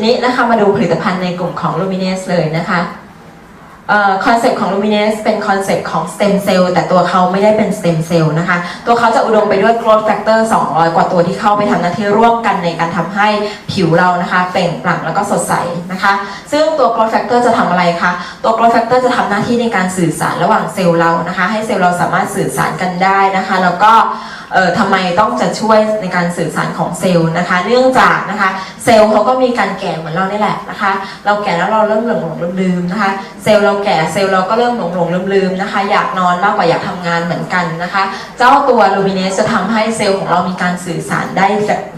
ทีนี้นะคะมาดูผลิตภัณฑ์ในกลุ่มของ Luminous เลยนะคะคอนเซปต์ของ Luminous เป็นคอนเซปต์ของ stem cell แต่ตัวเขาไม่ได้เป็น stem cell นะคะ ตัวเขาจะอุดมไปด้วย growth factor 200 กว่าตัวที่เข้าไปทำหน้าที่ร่วมกันในการทำให้ผิวเรานะคะเปล่งปลั่งแล้วก็สดใสนะคะ ซึ่งตัว growth factor จะทำอะไรคะ ตัว growth factor จะทำหน้าที่ในการสื่อสารระหว่างเซลล์เรานะคะ ให้เซลล์เราสามารถสื่อสารกันได้นะคะ แล้วก็ เอ่อทำไมต้องจะช่วยในการสื่อสารของเซลล์นะคะ เนื่องจากนะคะ เซลล์เขาก็มีการแก่เหมือนเรานี่แหละนะคะ เราแก่แล้วเราเริ่มหลงหลงลืมลืมนะคะ เซลล์เราแก่เซลล์เราก็เริ่มหลงหลงลืมลืมนะคะ อยากนอนมากกว่าอยากทำงานเหมือนกันนะคะ เจ้าตัวลูมิเนสจะทำให้เซลล์ของเรามีการสื่อสารได้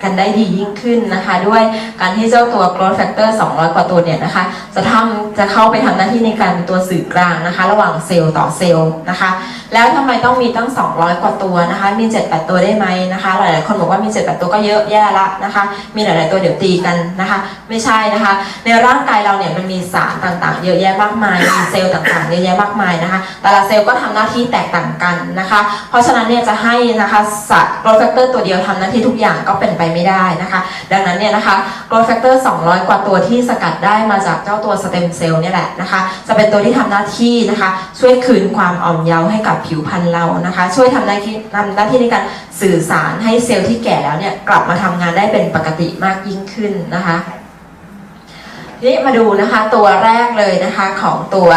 กันได้ดียิ่งขึ้นนะคะ ด้วยการที่เจ้าตัว growth factor 200 กว่าตัวเนี่ยนะคะ จะทำจะเข้าไปทำหน้าที่ในการเป็นตัวสื่อกลางนะคะ ระหว่างเซลล์ต่อเซลล์นะคะ แล้วทำไมต้องมีตั้ง 200 กว่าตัวนะคะ มีตัวได้ไหมนะคะ หลายๆคนบอกว่ามี7-8ตัวก็เยอะแย่ละนะคะ มีหลาย ๆ ตัวเดี๋ยวตีกันนะคะ ไม่ใช่นะคะ ในร่างกายเราเนี่ยมันมีสารต่างๆ เยอะแยะมากมาย มีเซลล์ต่างๆ เยอะแยะมากมายนะคะ แต่ละเซลล์ก็ทำหน้าที่แตกต่างกันนะคะ เพราะฉะนั้นเนี่ยจะให้นะคะสัตว์ growth factor ตัวเดียวทำหน้าที่ทุกอย่างก็เป็นไปไม่ได้นะคะ ดังนั้นเนี่ยนะคะ growth factor 200 กว่าตัวที่สกัดได้มาจากเจ้าตัวสเต็มเซลล์เนี่ยแหละนะคะ จะเป็นตัวที่ทำหน้าที่นะคะ ช่วยคืนความอ่อนเยาว์ให้กับผิวพรรณเรานะคะ ช่วยทำหน้าที่ทำหน้าที่ในการสื่อสารให้เซลล์ที่แก่แล้วเนี่ยกลับมาทำงานได้เป็นปกติมากยิ่งขึ้นนะคะทีนี้มาดูนะคะตัวแรกเลยนะคะของตัว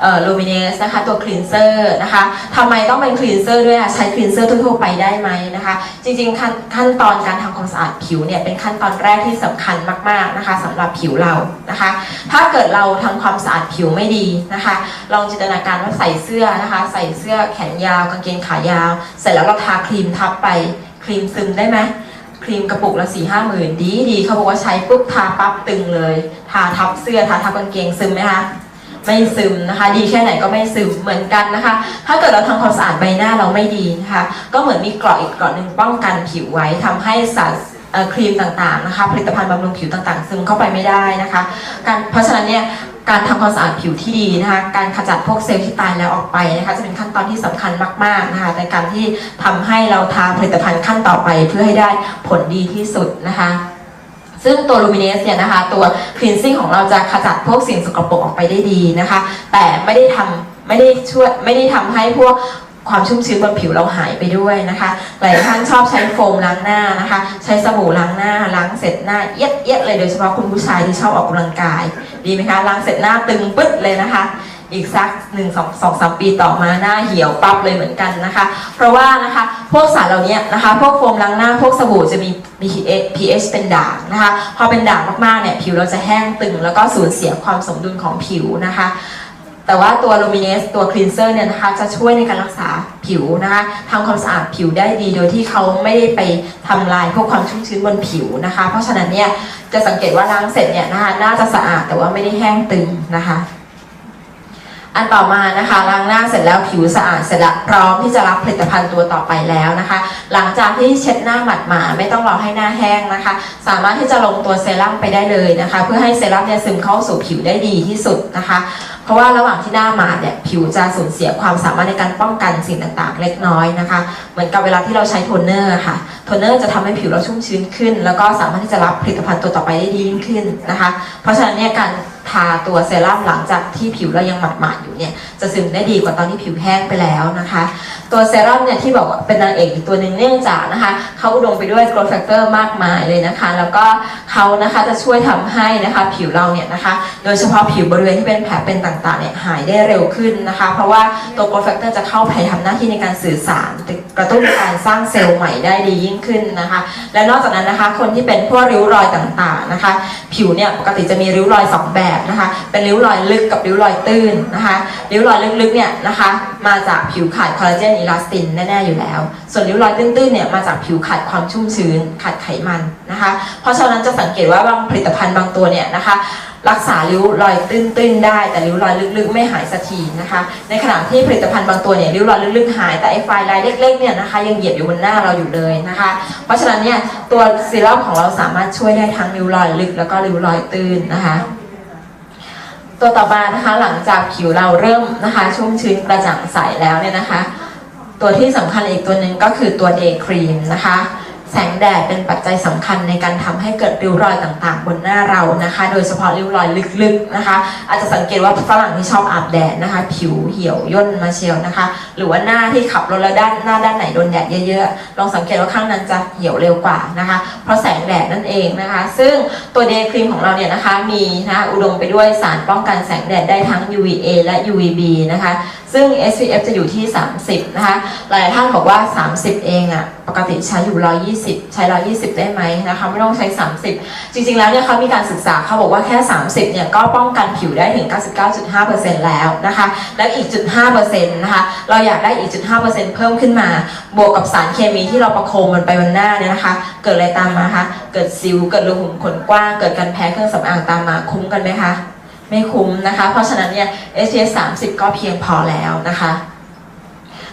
เอ่อ luminous นะคะตัว cleanser นะคะทำไมต้องเป็น cleanser ด้วยอะใช้ cleanser ทั่วๆไปได้ไหมนะคะ จริงๆ ขั้นขั้นตอนการทำความสะอาดผิวเนี่ยเป็นขั้นตอนแรกที่สำคัญมากๆนะคะสำหรับผิวเรานะคะ ถ้าเกิดเราทำความสะอาดผิวไม่ดีนะคะลองจินตนาการว่าใส่เสื้อนะคะ ใส่เสื้อแขนยาวกางเกงขายาว เสร็จแล้วเราทาครีมทับไปครีมซึมได้ไหมครีมกระปุกละสี่ห้าหมื่นดีดีเขาบอกว่าใช้ปุ๊บทาปั๊บตึงเลย ทาทับเสื้อทาทับกางเกงซึมไหมคะ ไม่ซึมนะคะ ดีแค่ไหนก็ไม่ซึมเหมือนกันนะคะ ถ้าเกิดเราทำความสะอาดใบหน้าเราไม่ดีนะคะ ก็เหมือนมีเกราะอีกเกราะหนึ่งป้องกันผิวไว้ทำให้สารครีมต่างๆนะคะ ผลิตภัณฑ์บำรุงผิวต่างๆ ซึมเข้าไปไม่ได้นะคะการเพราะฉะนั้นเนี่ยการทำความสะอาดผิวที่ดีนะคะ การขจัดพวกเซลล์ที่ตายแล้วออกไปนะคะ จะเป็นขั้นตอนที่สำคัญมากๆนะคะในการที่ทำให้เราทาผลิตภัณฑ์ขั้นต่อไปเพื่อให้ได้ผลดีที่สุดนะคะ ซึ่งตัว Luminous เนี่ยนะคะ ตัว cleansing ของเราจะขจัดพวกสิ่งสกปรกออกไปได้ดีนะคะ แต่ไม่ได้ทำไม่ได้ช่วยไม่ได้ทำให้พวกความชุ่มชื้นบนผิวเราหายไปด้วยนะคะ หลายท่านชอบใช้โฟมล้างหน้านะคะ ใช้สบู่ล้างหน้า ล้างเสร็จหน้าเอียดเอียดเลยโดยเฉพาะคุณผู้ชายที่ชอบออกกำลังกาย ดีไหมคะ ล้างเสร็จหน้าตึงปึ๊ดเลยนะคะ อีกสักหนึ่งสองสองสามปีต่อมาหน้าเหี่ยวปั๊บเลยเหมือนกันนะคะ เพราะว่านะคะพวกสารเหล่านี้นะคะ พวกโฟมล้างหน้าพวกสบู่จะมี pH pH เป็นด่างนะคะ พอเป็นด่างมากๆเนี่ยผิวเราจะแห้งตึง แล้วก็สูญเสียความสมดุลของผิวนะคะแต่ว่าตัว Luminous ตัว Cleanser เนี่ยนะคะจะช่วยในการรักษาผิวนะคะทำความสะอาดผิวได้ดี โดยที่เขาไม่ได้ไปทำลายพวกความชุ่มชื้นบนผิวนะคะ เพราะฉะนั้นเนี่ยจะสังเกตว่าล้างเสร็จเนี่ยนะคะน่าจะสะอาดแต่ว่าไม่ได้แห้งตึงนะคะ อันต่อมานะคะล้างหน้าเสร็จแล้วผิวสะอาดเสร็จแล้วพร้อมที่จะรับผลิตภัณฑ์ตัวต่อไปแล้วนะคะ หลังจากที่เช็ดหน้าหมาดหมาไม่ต้องรอให้หน้าแห้งนะคะ สามารถที่จะลงตัวเซรั่มไปได้เลยนะคะ เพื่อให้เซรั่มเนี่ยซึมเข้าสู่ผิวได้ดีที่สุดนะคะ เพราะว่าระหว่างที่หน้าหมาดเนี่ยผิวจะสูญเสียความสามารถในการป้องกันสิ่งต่างๆ เล็กน้อยนะคะ เหมือนกับเวลาที่เราใช้โทนเนอร์ค่ะโทนเนอร์จะทำให้ผิวเราชุ่มชื้นขึ้น แล้วก็สามารถที่จะรับผลิตภัณฑ์ตัวต่อไปได้ดียิ่งขึ้นนะคะ เพราะฉะนั้นเนี่ยการ ทาตัวเซรั่มหลังจากที่ผิวเรายังหมาดๆอยู่เนี่ยจะซึมได้ดีกว่าตอนที่ผิวแห้งไปแล้วนะคะ ตัวเซรั่มเนี่ยที่บอกว่าเป็นนางเอกอีกตัวหนึ่งเนื่องจากนะคะเขาอุดมไปด้วย growth factor มากมายเลยนะคะ แล้วก็เขานะคะจะช่วยทำให้นะคะผิวเราเนี่ยนะคะโดยเฉพาะผิวบริเวณที่เป็นแผลเป็นต่างๆเนี่ยหายได้เร็วขึ้นนะคะ เพราะว่าตัว growth factor จะเข้าไปทำหน้าที่ในการสื่อสารกระตุ้นการสร้างเซลล์ใหม่ได้ดียิ่งขึ้นนะคะ และนอกจากนั้นนะคะ คนที่เป็นพวกริ้วรอยต่างๆนะคะ ผิวเนี่ยปกติจะมีริ้วรอยสองแบบนะคะ เป็นริ้วรอยลึกกับริ้วรอยตื้นนะคะริ้วรอยลึกๆเนี่ยนะคะ มาจากผิวขาดคอลลาเจนอิลาสตินแน่ๆอยู่แล้ว ส่วนริ้วรอยตื้นๆเนี่ยมาจากผิวขาดความชุ่มชื้นขาดไขมันนะคะ เพราะฉะนั้นจะสังเกตว่าบางผลิตภัณฑ์บางตัวเนี่ยนะคะ รักษาริ้วรอยตื้นๆได้ แต่ริ้วรอยลึกๆ ไม่หายสักทีนะคะ ในขณะที่ผลิตภัณฑ์บางตัวเนี่ยริ้วรอยลึกๆหายแต่ไอ้ไฟลายเล็กๆเนี่ยนะคะยังเหยียบอยู่บนหน้าเราอยู่เลยนะคะ เพราะฉะนั้นเนี่ยตัวซีรั่มของเราสามารถช่วยได้ทั้งริ้วรอยลึก แล้วก็ริ้วรอยตื้นนะคะตัวต่อมานะคะหลังจากผิวเราเริ่มนะคะ ชุ่มชื้นกระจ่างใสแล้วเนี่ยนะคะ ตัวที่สำคัญอีกตัวหนึ่งก็คือตัวเดย์ครีมนะคะ แสงแดดเป็นปัจจัยสำคัญในการทำให้เกิดริ้วรอยต่างๆ บนหน้าเรานะคะ โดยเฉพาะริ้วรอยลึกๆนะคะ อาจจะสังเกตว่าฝรั่งที่ชอบอาบแดดนะคะ ผิวเหี่ยวย่นมาเชียวนะคะ หรือว่าหน้าที่ขับรถแล้วด้านหน้าด้านไหนโดนแดดเยอะๆ ลองสังเกตว่าข้างนั้นจะเหี่ยวเร็วกว่านะคะ เพราะแสงแดดนั่นเองนะคะ ซึ่งตัวเดย์ครีมของเราเนี่ยนะคะมีนะคะอุดมไปด้วยสารป้องกันแสงแดดได้ทั้ง UVA และ UVB นะคะ ซึ่ง SPF จะอยู่ที่ 30 นะคะ หลายท่านบอกว่า 30 เองอะปกติใช้อยู่ 120 ใช้ 120 ได้ไหมนะคะ ไม่ต้องใช้ 30 จริงๆ แล้วเนี่ยเขามีการศึกษาเขาบอกว่าแค่ 30 เนี่ย ก็ป้องกันผิวได้ถึง 99.5%แล้วนะคะ แล้วอีกจุด5%นะคะ เราอยากได้อีกจุด5%เพิ่มขึ้นมา บวกกับสารเคมีที่เราประโคมมันไปบนหน้าเนี่ยนะคะ เกิดอะไรตามมาคะ เกิดสิว เกิดรูขุมขนกว้าง เกิดการแพ้เครื่องสำอางตามมา คุ้มกันไหมคะ ไม่คุ้มนะคะ เพราะฉะนั้นเนี่ย SPF 30 ก็เพียงพอแล้วนะคะ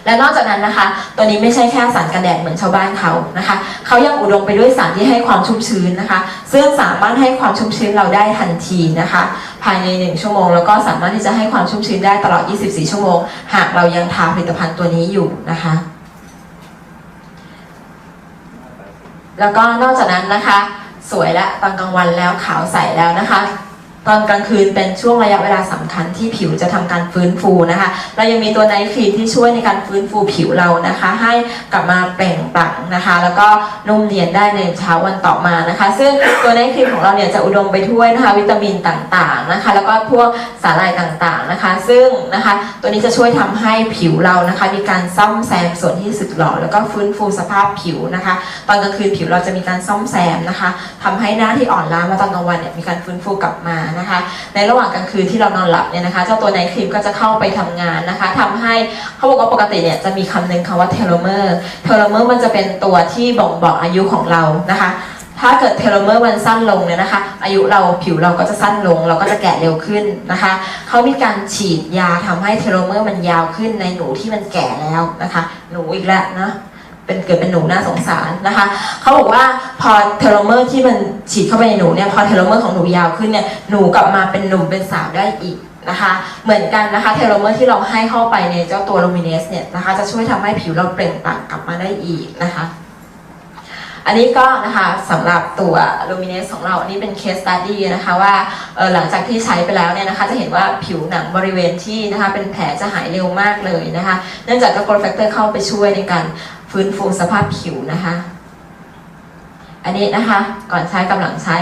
และนอกจากนั้นนะคะ ตัวนี้ไม่ใช่แค่สารกันแดดเหมือนชาวบ้านเขานะคะ เขายังอุดมไปด้วยสารที่ให้ความชุ่มชื้นนะคะ ซึ่งสามารถให้ความชุ่มชื้นเราได้ทันทีนะคะ ภายใน 1 ชั่วโมง แล้วก็สามารถที่จะให้ความชุ่มชื้นได้ตลอด 24 ชั่วโมง หากเรายังทาผลิตภัณฑ์ตัวนี้อยู่นะคะแล้วก็นอกจากนั้นนะคะ สวยและตอนกลางวันแล้วขาวใสแล้วนะคะ ตอนกลางคืนเป็นช่วงระยะเวลาสำคัญที่ผิวจะทำการฟื้นฟูนะคะ เรายังมีตัวไนท์ครีมที่ช่วยในการฟื้นฟูผิวเรานะคะ ให้กลับมาเปล่งปลั่งนะคะ แล้วก็นุ่มเนียนได้ในเช้าวันต่อมานะคะ ซึ่งตัวไนท์ครีมของเราเนี่ยจะอุดมไปด้วยนะคะวิตามินต่างๆนะคะ แล้วก็พวกสารายต่างๆนะคะ ซึ่งนะคะตัวนี้จะช่วยทำให้ผิวเรานะคะ มีการซ่อมแซมส่วนที่สึกหรอแล้วก็ฟื้นฟูสภาพผิวนะคะ ตอนกลางคืนผิวเราจะมีการซ่อมแซมนะคะทำให้หน้าที่อ่อนล้ามาตอนกลางวันเนี่ยมีการฟื้นฟูกลับมานะคะ ในระหว่างกลางคืนที่เรานอนหลับเนี่ยนะคะ เจ้าตัวไนท์ครีมก็จะเข้าไปทำงานนะคะทำให้เขาบอกว่าปกติเนี่ยจะมีคำหนึ่งคำว่าเทโลเมอร์เทโลเมอร์มันจะเป็นตัวที่บ่งบอกอายุของเรานะคะถ้าเกิดเทโลเมอร์มันสั้นลงเนี่ยนะคะ อายุเราผิวเราก็จะสั้นลง เราก็จะแก่เร็วขึ้นนะคะ เขามีการฉีดยาทำให้เทโลเมอร์มันยาวขึ้นในหนูที่มันแก่แล้วนะคะ หนูอีกแล้วนะ เป็นเกิดเป็นหนูน่าสงสารนะคะเขาบอกว่าพอเทโลเมอร์ที่มันฉีดเข้าไปในหนูเนี่ยพอเทโลเมอร์ของหนูยาวขึ้นเนี่ยหนูกลับมาเป็นหนุ่มเป็นสาวได้อีกนะคะเหมือนกันนะคะเทโลเมอร์ที่เราให้เข้าไปในเจ้าตัวโลมิเนสเนี่ยนะคะจะช่วยทำให้ผิวเราเปล่งปลั่งกลับมาได้อีกนะคะ อันนี้ก็นะคะสำหรับตัว Luminous ของเราอันนี้เป็น case study นะคะว่าหลังจากที่ใช้ไปแล้วเนี่ยนะคะจะเห็นว่าผิวหนังบริเวณที่นะคะเป็นแผลจะหายเร็วมากเลยนะคะ เนื่องจากก็ growth factor เข้าไปช่วยในการ ฟื้นฟูสภาพผิวนะคะ อันนี้นะคะ ก่อนใช้กับหลังใช้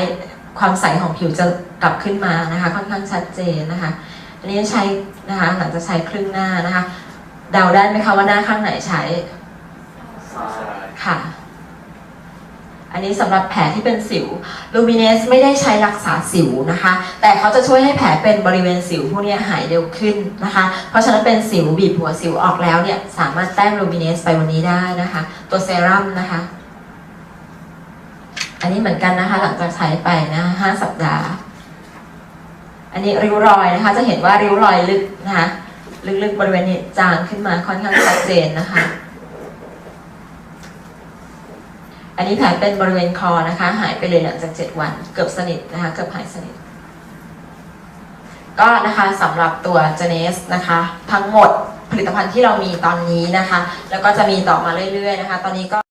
ความใสของผิวจะกลับขึ้นมานะคะ ค่อนข้างชัดเจนนะคะ อันนี้ใช้นะคะหลังจากใช้ครึ่งหน้านะคะ เดาได้ไหมคะว่าหน้าข้างไหนใช้ค่ะ อันนี้สำหรับแผลที่เป็นสิวลูมิเนสไม่ได้ใช้รักษาสิวนะคะ แต่เขาจะช่วยให้แผลเป็นบริเวณสิวพวกนี้หายเร็วขึ้นนะคะ เพราะฉะนั้นเป็นสิวบีบหัวสิวออกแล้วเนี่ยสามารถแต้มลูมิเนสไปวันนี้ได้นะคะ ตัวเซรั่มนะคะ อันนี้เหมือนกันนะคะ หลังจากใช้ไปนะห้าสัปดาห์ อันนี้ริ้วรอยนะคะ จะเห็นว่าริ้วรอยลึกนะคะ ลึกๆบริเวณนี้จางขึ้นมาค่อนข้างชัดเจนนะคะ อันนี้แผลเป็นบริเวณคอนะคะ หายไปเลยหลังจาก 7 วัน เกือบสนิทนะคะเกือบหายสนิท ก็นะคะสำหรับตัวเจเนสนะคะ ทั้งหมดผลิตภัณฑ์ที่เรามีตอนนี้นะคะ แล้วก็จะมีต่อมาเรื่อยๆนะคะ ตอนนี้ก็